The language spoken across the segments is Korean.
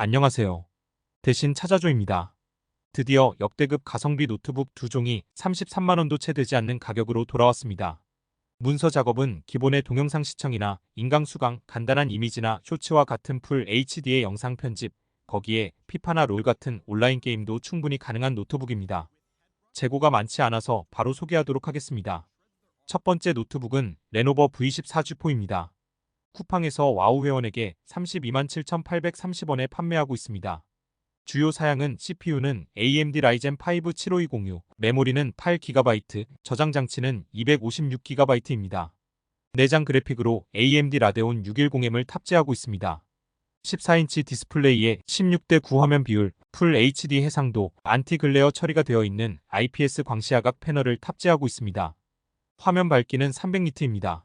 안녕하세요. 대신 찾아줘입니다. 드디어 역대급 가성비 노트북 두 종이 33만원도 채 되지 않는 가격으로 돌아왔습니다. 문서 작업은 기본의 동영상 시청이나 인강 수강, 간단한 이미지나 쇼츠와 같은 풀 HD의 영상 편집, 거기에 피파나 롤 같은 온라인 게임도 충분히 가능한 노트북입니다. 재고가 많지 않아서 바로 소개하도록 하겠습니다. 첫 번째 노트북은 레노버 V14G4입니다. 쿠팡에서 와우 회원에게 32만 7,830원에 판매하고 있습니다. 주요 사양은 CPU는 AMD 라이젠 5 7520U, 메모리는 8GB, 저장 장치는 256GB입니다. 내장 그래픽으로 AMD 라데온 610M을 탑재하고 있습니다. 14인치 디스플레이에 16대 9 화면 비율, 풀 HD 해상도, 안티 글레어 처리가 되어 있는 IPS 광시야각 패널을 탑재하고 있습니다. 화면 밝기는 300니트입니다.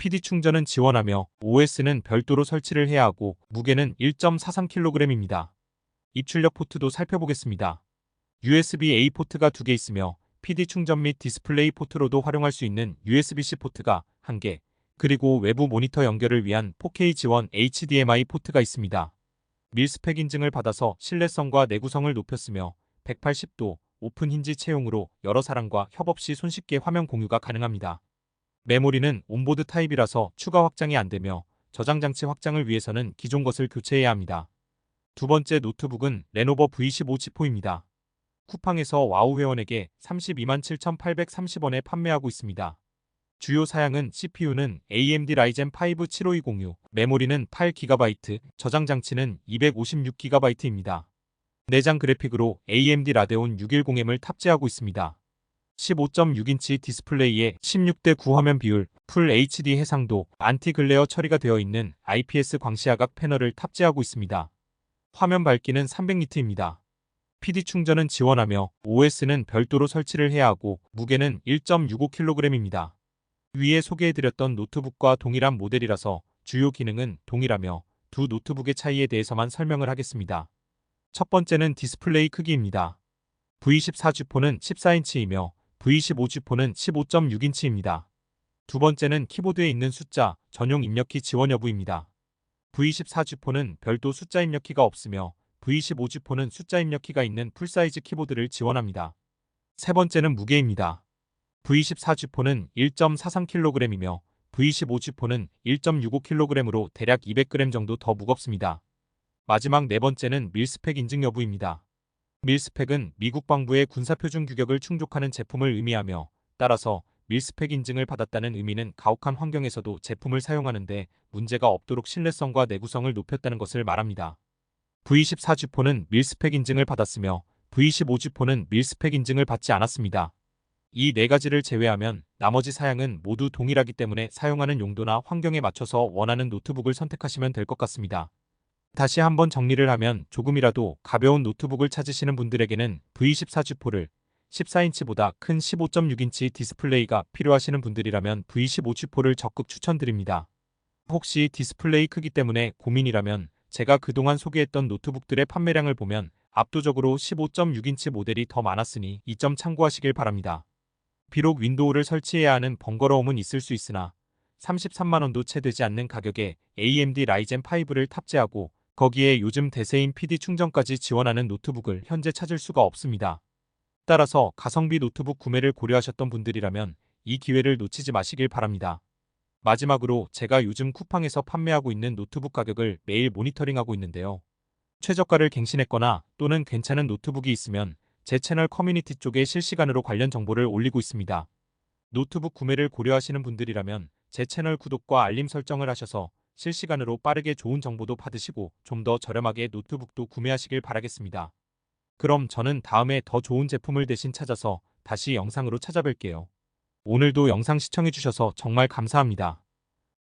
PD 충전은 지원하며 OS는 별도로 설치를 해야 하고 무게는 1.43kg입니다. 입출력 포트도 살펴보겠습니다. USB-A 포트가 2개 있으며 PD 충전 및 디스플레이 포트로도 활용할 수 있는 USB-C 포트가 1개, 그리고 외부 모니터 연결을 위한 4K 지원 HDMI 포트가 있습니다. 밀스펙 인증을 받아서 신뢰성과 내구성을 높였으며 180도 오픈 힌지 채용으로 여러 사람과 협업 시 손쉽게 화면 공유가 가능합니다. 메모리는 온보드 타입이라서 추가 확장이 안되며 저장 장치 확장을 위해서는 기존 것을 교체해야 합니다. 두 번째 노트북은 레노버 V15G4입니다. 쿠팡에서 와우 회원에게 32만 7,830원에 판매하고 있습니다. 주요 사양은 CPU는 AMD 라이젠 5 7520U, 메모리는 8GB, 저장 장치는 256GB입니다. 내장 그래픽으로 AMD 라데온 610M을 탑재하고 있습니다. 15.6인치 디스플레이에 16대 9 화면 비율, 풀 HD 해상도, 안티 글레어 처리가 되어 있는 IPS 광시야각 패널을 탑재하고 있습니다. 화면 밝기는 300니트입니다. PD 충전은 지원하며 OS는 별도로 설치를 해야 하고 무게는 1.65kg입니다. 위에 소개해드렸던 노트북과 동일한 모델이라서 주요 기능은 동일하며 두 노트북의 차이에 대해서만 설명을 하겠습니다. 첫 번째는 디스플레이 크기입니다. V14G4는 14인치이며 V15G4는 15.6인치입니다. 두 번째는 키보드에 있는 숫자, 전용 입력키 지원 여부입니다. V14G4는 별도 숫자 입력키가 없으며 V15G4는 숫자 입력키가 있는 풀사이즈 키보드를 지원합니다. 세 번째는 무게입니다. V14G4는 1.43kg이며 V15G4는 1.65kg으로 대략 200g 정도 더 무겁습니다. 마지막 네 번째는 밀스펙 인증 여부입니다. 밀스펙은 미국 방부의 군사표준 규격을 충족하는 제품을 의미하며 따라서 밀스펙 인증을 받았다는 의미는 가혹한 환경에서도 제품을 사용하는데 문제가 없도록 신뢰성과 내구성을 높였다는 것을 말합니다. V14G4는 밀스펙 인증을 받았으며 V15G4는 밀스펙 인증을 받지 않았습니다. 이 네 가지를 제외하면 나머지 사양은 모두 동일하기 때문에 사용하는 용도나 환경에 맞춰서 원하는 노트북을 선택하시면 될 것 같습니다. 다시 한번 정리를 하면 조금이라도 가벼운 노트북을 찾으시는 분들에게는 V14G4를 14인치보다 큰 15.6인치 디스플레이가 필요하시는 분들이라면 V15G4를 적극 추천드립니다. 혹시 디스플레이 크기 때문에 고민이라면 제가 그동안 소개했던 노트북들의 판매량을 보면 압도적으로 15.6인치 모델이 더 많았으니 이 점 참고하시길 바랍니다. 비록 윈도우를 설치해야 하는 번거로움은 있을 수 있으나 33만원도 채 되지 않는 가격에 AMD 라이젠 5를 탑재하고 거기에 요즘 대세인 PD 충전까지 지원하는 노트북을 현재 찾을 수가 없습니다. 따라서 가성비 노트북 구매를 고려하셨던 분들이라면 이 기회를 놓치지 마시길 바랍니다. 마지막으로 제가 요즘 쿠팡에서 판매하고 있는 노트북 가격을 매일 모니터링하고 있는데요. 최저가를 갱신했거나 또는 괜찮은 노트북이 있으면 제 채널 커뮤니티 쪽에 실시간으로 관련 정보를 올리고 있습니다. 노트북 구매를 고려하시는 분들이라면 제 채널 구독과 알림 설정을 하셔서 실시간으로 빠르게 좋은 정보도 받으시고 좀 더 저렴하게 노트북도 구매하시길 바라겠습니다. 그럼 저는 다음에 더 좋은 제품을 대신 찾아서 다시 영상으로 찾아뵐게요. 오늘도 영상 시청해주셔서 정말 감사합니다.